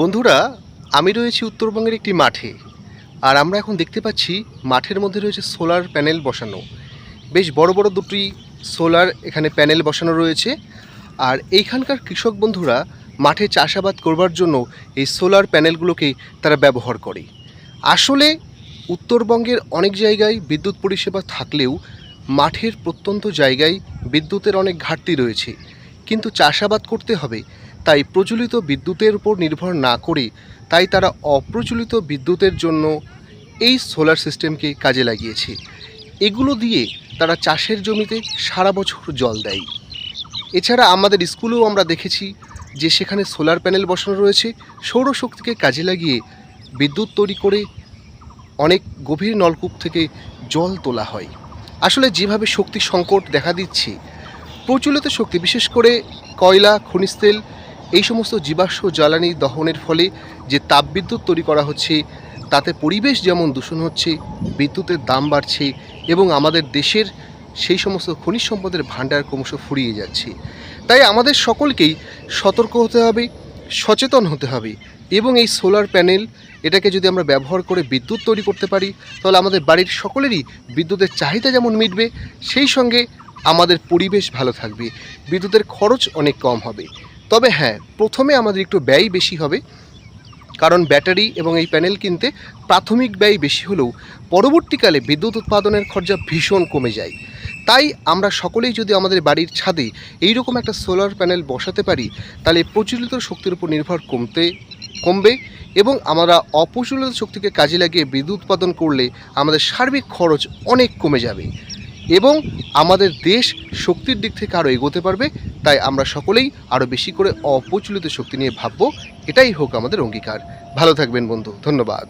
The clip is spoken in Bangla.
বন্ধুরা, আমি রয়েছি উত্তরবঙ্গের একটি মাঠে, আর আমরা এখন দেখতে পাচ্ছি মাঠের মধ্যে রয়েছে সোলার প্যানেল বসানো। বেশ বড় বড় দুটি সোলার এখানে প্যানেল বসানো রয়েছে, আর এইখানকার কৃষক বন্ধুরা মাঠে চাষাবাদ করবার জন্য এই সোলার প্যানেলগুলোকে তারা ব্যবহার করে। আসলে উত্তরবঙ্গের অনেক জায়গায় বিদ্যুৎ পরিষেবা থাকলেও মাঠের প্রত্যন্ত জায়গায় বিদ্যুতের অনেক ঘাটতি রয়েছে, কিন্তু চাষাবাদ করতে হবে তাই প্রচলিত বিদ্যুতের উপর নির্ভর না করে তাই তারা অপ্রচলিত বিদ্যুতের জন্য এই সোলার সিস্টেমকে কাজে লাগিয়েছে। এগুলো দিয়ে তারা চাষের জমিতে সারা বছর জল দেয়। এছাড়া আমাদের স্কুলেও আমরা দেখেছি যে সেখানে সোলার প্যানেল বসানো রয়েছে। সৌরশক্তিকে কাজে লাগিয়ে বিদ্যুৎ তৈরি করে অনেক গভীর নলকূপ থেকে জল তোলা হয়। আসলে যেভাবে শক্তি সংকট দেখা দিচ্ছে, প্রচলিত শক্তি, বিশেষ করে কয়লা, খনিজ তেল এই সমস্ত জীবাশ্ম জ্বালানি দহনের ফলে যে তাপবিদ্যুৎ তৈরি করা হচ্ছে, তাতে পরিবেশ যেমন দূষণ হচ্ছে, বিদ্যুতের দাম বাড়ছে এবং আমাদের দেশের সেই সমস্ত খনিজ সম্পদের ভাণ্ডার ক্রমশ ফুরিয়ে যাচ্ছে। তাই আমাদের সকলকেই সতর্ক হতে হবে, সচেতন হতে হবে এবং এই সোলার প্যানেল, এটাকে যদি আমরা ব্যবহার করে বিদ্যুৎ তৈরি করতে পারি, তাহলে আমাদের বাড়ির সকলেরই বিদ্যুতের চাহিদা যেমন মিটবে, সেই সঙ্গে আমাদের পরিবেশ ভালো থাকবে। বিদ্যুতের খরচ অনেক কম হবে। তবে হ্যাঁ প্রথমে আমাদের একটু ব্যয় বেশি হবে, কারণ ব্যাটারি এবং এই প্যানেল কিনতে প্রাথমিক ব্যয় বেশি হলেও পরবর্তীকালে বিদ্যুৎ উৎপাদনের খরচা ভীষণ কমে যায়। তাই আমরা সকলেই যদি আমাদের বাড়ির ছাদে এইরকম একটা সোলার প্যানেল বসাতে পারি, তাহলে প্রচলিত শক্তির উপর নির্ভর কমতে, কমবে এবং আমরা অপ্রচলিত শক্তিকে কাজে লাগিয়ে বিদ্যুৎ উৎপাদন করলে আমাদের সার্বিক খরচ অনেক কমে যাবে এবং আমাদের দেশ শক্তির দিক থেকে আরও এগোতে পারবে। তাই আমরা সকলেই আরও বেশি করে অপ্রচলিত শক্তি নিয়ে ভাববো, এটাই হোক আমাদের অঙ্গীকার। ভালো থাকবেন বন্ধু, ধন্যবাদ।